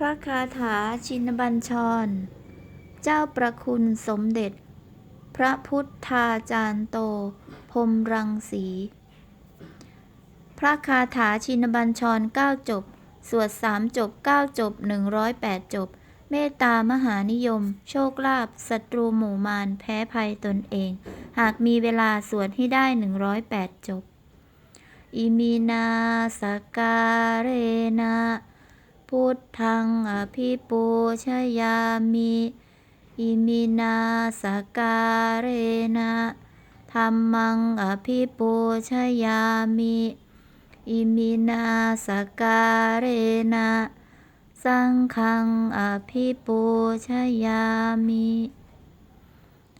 พระคาถาชินบัญชร เจ้าประคุณสมเด็จ พระพุทธาจารย์โต พรมรังสี พระคาถาชินบัญชรเก้าจบ สวดสามจบเก้าจบหนึ่งร้อยแปดจบ เมตตามหานิยม โชคลาภศัตรูหมู่มารแพ้ภัยตนเอง หากมีเวลาสวดให้ได้หนึ่งร้อยแปดจบ อิมินาสการเรนะ พุทธังอภิปูชยามิอิมินาสการเรนะธรรมังอภิปูชยามิอิมินาสการเรนะสังฆังอภิปูชยามิ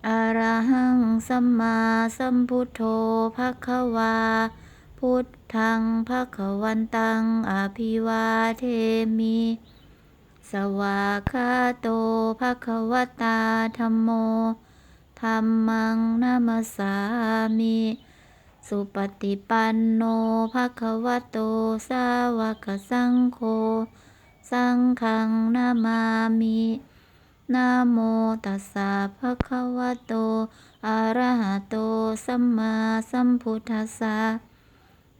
อะระหังสัมมาสัมพุทโธภะคะวา พุท ธังภะคะวันตังอภิวาเทมิ สวากาโตภะคะวตาธัมโมธัมมังนามัสสามิ สุปฏิปันโนภะคะวะโต สาวกสังโฆ สังฆังนามามินะโมตัสสะภะคะวะโต อะระหะโต สัมมาสัมพุทธัสสะ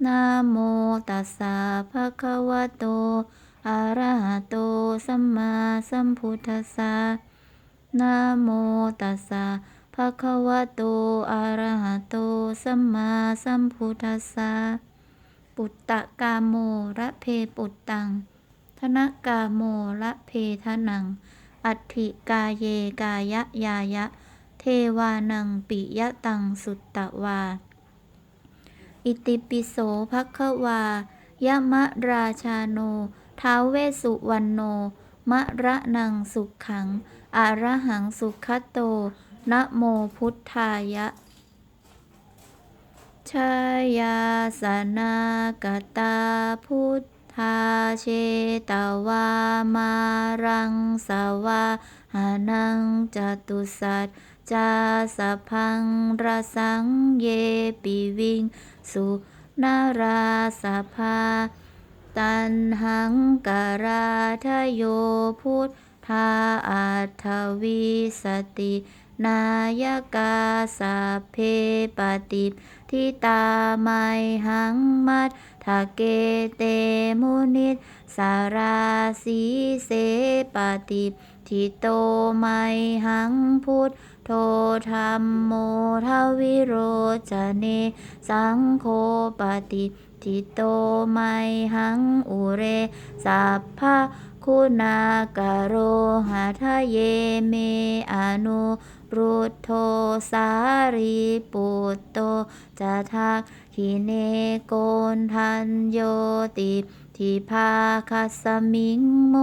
นะโมตัสสะภะคะวะโต อะระหะโต สัมมาสัมพุทธัสสะนะโมตัสสะภะคะวะโต อะระหะโต สัมมาสัมพุทธัสสะ ปุตตะกาโมระเพปุตตัง ธนกาโมระเพทนัง อัตถิกาเยกายะยายะ เทวานังปิยะตังสุตตะวา อิติปิโสภควายะมะราชาโนท้าเวสุวรรณโน มะระนังสุขขังอะระหังสุขโต นะโมพุทธายะชายาสนากตาพุทธาเชตวามารังสวาหานังจตุสัจจาสพังระสังเยปิวิง สุนาราสภา ตันหังการาทโยพุทธาอัตถวิสติ นายกาสาเพปฏิทิตาไมหังมัตถเกเตมุนิสสาราสีเสปฏิทิโตไมหังพุทธ โทธรรมโมทวิโรจเน สังโฆปฏิทิโตไมหังอุเรสัพพะคุณากโรหะทะเยเมอนุรุทโธสารีปุตโตจะทักขิเนโกนทันโยติ ทิภาคัสมิงโม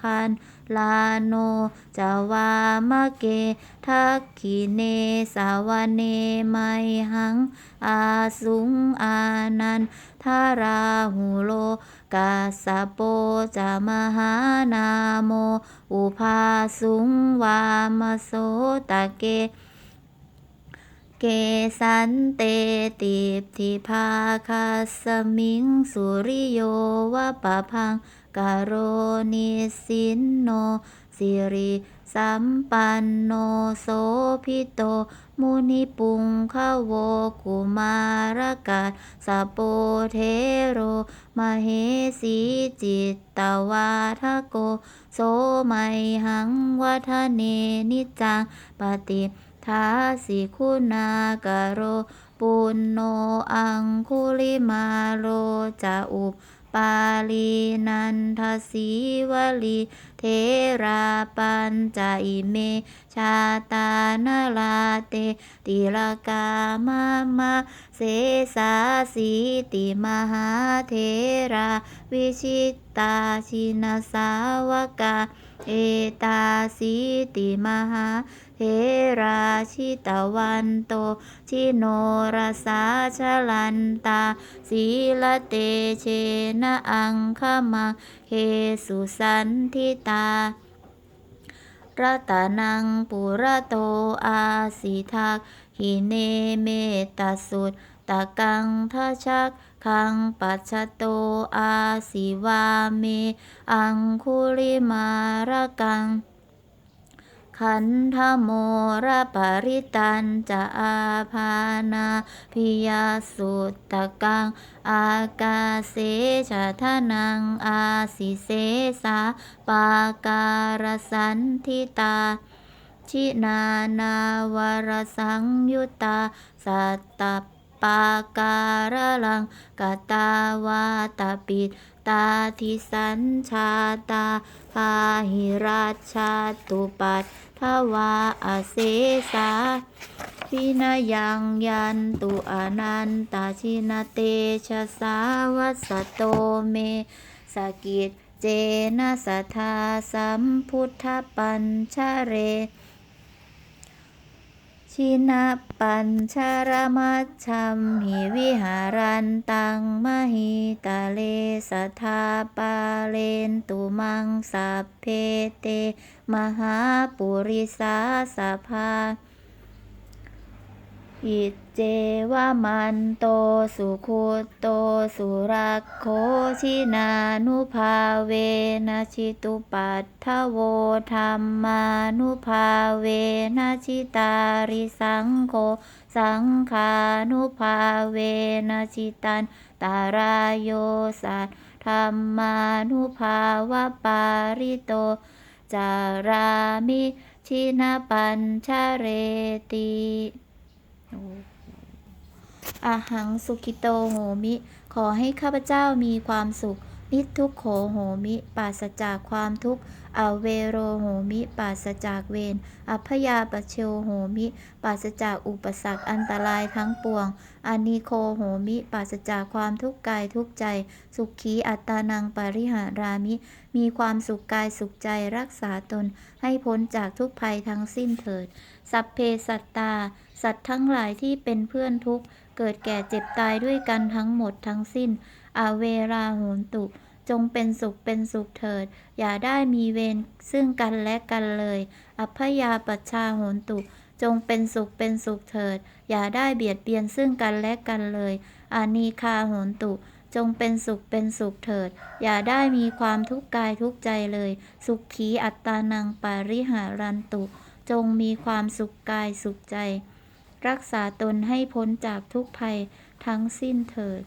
คันลาโนจาวามะเกทักขิเนสาวเนไมหัง อาสุงอานันทาราหุโลกาสโปจามหานาโม อุภาสุงวามโสตะเก เกสันเตติปทิภาคัสมิง สุริโยวะปะพังกโรนิสินโนสิริสัมปันโนโสพิโต มุนิปุงขโวกุมารกัสสะโปเทโร มเหสีจิตตวาทะโก โสไมหังวัฒเนนิจังปฏิ ทาสิคุณากโร ปุณโนอังคุลิมาโลจะอุปปาลีนันทสีวลีเทราปัญจอิเม ชาตานาลาเต ติลกามามาเสสาสีติมหาเทรา วิชิตตาชินสาวกา เอตาสีติมหาเทราชิตวันโต ชิโนรสาชลันตาสีลเตเชนะอังคมังเฮสุสันทิตารัตนังปุระโตอาสิทักหิเนเมตสุตตะกังทชัก คังปัจฉโตอาสิวาเม อังคุลิมาระกัง ขันธโมระปริตันจะอาภานาพิยาสุตตะกัง อากาเสชะทะนังอาสิเสสาปาการสันทิตาชินานาวรสังยุตตาสัตต ปาการลังกตาวาตาปิตตาทิสัญชาตาพาหิราชาตุปัตถวาอาเสสาพินายังยันตุอนันตาชินาเตชะสาวัสโตเมสกิจเจนะสัทธาสัมพุทธปัญชเร ชินะปัญชรมัชชัมหิวิหารันตังมหิตาเลสทาปาเลนตุมังสัพเพเต มหาปุริสาสภา อิเจวะมันโตสุขุโตสุรักโคชินานุภาเวนะชิตุปัฏฐโวธรรมานุภาเวนะชิตาริสังโฆสังขานุภาเวนะชิตันตารายโยสัตธรรมานุภาวะปาริโตจารามิชินาปัญชเรติ อาหังสุขิโตโหมิ ขอให้ข้าพเจ้ามีความสุข นิทุกโขโหมิปราศจากความทุกข์อเวโรโหมิปราศจากเวรอัพยาปเชโหมิปราศจากอุปสรรคอันตรายทั้งปวงอานิโคโหมิปราศจากความทุกข์กายทุกใจ สุขีอัตตานังปริหารามิ มีความสุขกายสุขใจรักษาตน ให้พ้นจากทุกภัยทั้งสิ้นเถิด สัพเพสัตตา สัตว์ทั้งหลายที่เป็นเพื่อนทุกข์เกิดแก่เจ็บตายด้วยกันทั้งหมดทั้งสิ้น อาเวราโหนตุ จงเป็นสุขเป็นสุขเถิด อย่าได้มีเวรซึ่งกันและกันเลย อัพยาปัชาโหนตุ จงเป็นสุขเป็นสุขเถิด อย่าได้เบียดเบียนซึ่งกันและกันเลยอานีคาโหนตุจงเป็นสุขเป็นสุขเถิด อย่าได้มีความทุกข์กายทุกใจเลย สุขขีอัตตานังปาริหารันตุ จงมีความสุขกายสุขใจ รักษาตนให้พ้นจากทุกภัยทั้งสิ้นเถิด